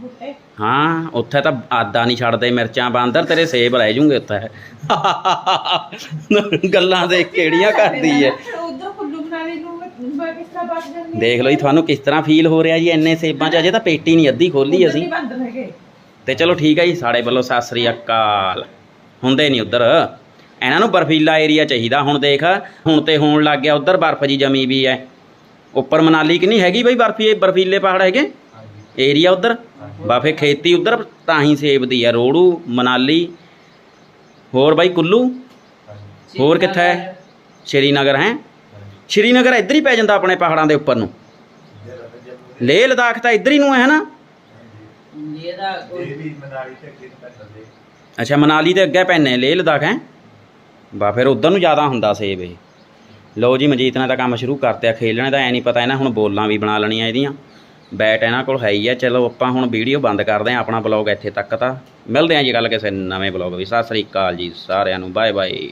ਬੁੱਟੇ। ਹਾਂ ਉੱਥੇ ਤਾਂ ਆਦਾ ਨਹੀਂ ਛੱਡਦੇ ਮਿਰਚਾਂ ਬਾਂਦਰ ਤੇਰੇ ਸੇਬ ਰਹਿ ਜੂਗੇ ਉੱਥੇ। ਗੱਲਾਂ ਦੇਖ ਕਿਹੜੀਆਂ ਕਰਦੀ ਐ ਉਧਰ ਕੁੱਲੂ ਮਨਾਲੀ ਨੂੰ ਮੈਂ ਕਿਸ ਤਰ੍ਹਾਂ ਬਚ ਜਾਂਦੀ ਦੇਖ ਲਓ ਜੀ ਤੁਹਾਨੂੰ ਕਿਸ ਤਰ੍ਹਾਂ ਫੀਲ ਹੋ ਰਿਹਾ ਜੀ ਇੰਨੇ ਸੇਬਾਂ 'ਚ? ਅਜੇ ਤਾਂ ਪੇਟੀ ਨਹੀਂ ਅੱਧੀ ਖੋਲੀ ਅਸੀਂ। ਤੇ ਚਲੋ ਠੀਕ ਹੈ ਜੀ ਸਾਡੇ ਵੱਲੋਂ ਸਤਿ ਸ੍ਰੀ ਅਕਾਲ। ਹੁੰਦੇ ਨਹੀਂ ਉਧਰ। ਇਹਨਾਂ ਨੂੰ ਬਰਫੀਲਾ ਏਰੀਆ ਚਾਹੀਦਾ। ਹੁਣ ਦੇਖ ਹੁਣ ਤੇ ਹੋਣ ਲੱਗ ਗਿਆ ਉਧਰ ਬਰਫ਼ ਜੀ ਜਮੀ ਵੀ ਹੈ। ਉੱਪਰ ਮਨਾਲੀ ਕਿ ਨਹੀਂ ਹੈਗੀ ਬਈ ਬਰਫੀ ਬਰਫੀਲੇ ਪਹਾੜ ਹੈਗੇ? ਏਰੀਆ ਉਧਰ? ਬਾਫੇ ਖੇਤੀ ਉਧਰ ਤਾਂ ਹੀ ਸੇਬ ਦੀ ਹੈ ਰੋੜੂ ਮਨਾਲੀ। ਹੋਰ ਬਾਈ ਕੁੱਲੂ? ਹੋਰ ਕਿੱਥੇ ਹੈ? ਸ਼੍ਰੀਨਗਰ ਹੈ? ਸ਼੍ਰੀਨਗਰ ਇੱਧਰ ਹੀ ਪੈ ਜਾਂਦਾ ਆਪਣੇ ਪਹਾੜਾਂ ਦੇ ਉੱਪਰ ਨੂੰ। ਲੇਹ ਲਦਾਖ ਤਾਂ ਇੱਧਰ ਹੀ ਨੂੰ ਹੈ ਨਾ? ਇਹਦਾ ਇਹ ਵੀ ਮਨਾਲੀ ਤੇ ਅੱਗੇ ਤੱਕ ਚੱਲਦੇ ਅੱਛਾ ਮਨਾਲੀ ਦੇ ਅੱਗੇ ਪੈਨੇ ਲੇਹ ਲਦਾਖ ਹੈ? ਬਾ ਫਿਰ ਉਧਰ ਨੂੰ ਜ਼ਿਆਦਾ ਹੁੰਦਾ ਸੇਬ ਇਹ। ਲਓ ਜੀ ਮਜੀਤ ਨੇ ਤਾਂ ਕੰਮ ਸ਼ੁਰੂ ਕਰਤਿਆ ਖੇਲਣੇ ਦਾ ਐ ਨਹੀਂ ਪਤਾ ਇਹਨਾਂ, ਹੁਣ ਬੋਲਾਂ ਵੀ ਬਣਾ ਲੈਣੀਆਂ ਇਹਦੀਆਂ। ਬੈਟ ਇਹਨਾਂ ਕੋਲ ਹੈ ਹੀ ਆ, ਚਲੋ ਆਪਾਂ ਹੁਣ ਵੀਡੀਓ ਬੰਦ ਕਰਦੇ ਹਾਂ ਆਪਣਾ ਬਲੌਗ ਇੱਥੇ ਤੱਕ ਤਾਂ। ਮਿਲਦੇ ਹਾਂ ਜੀ ਗੱਲ ਕਿਸੇ ਨਵੇਂ ਬਲੌਗ ਵੀ ਸਤਿ ਸ੍ਰੀ ਅਕਾਲ ਜੀ ਸਾਰਿਆਂ ਨੂੰ ਬਾਏ ਬਾਏ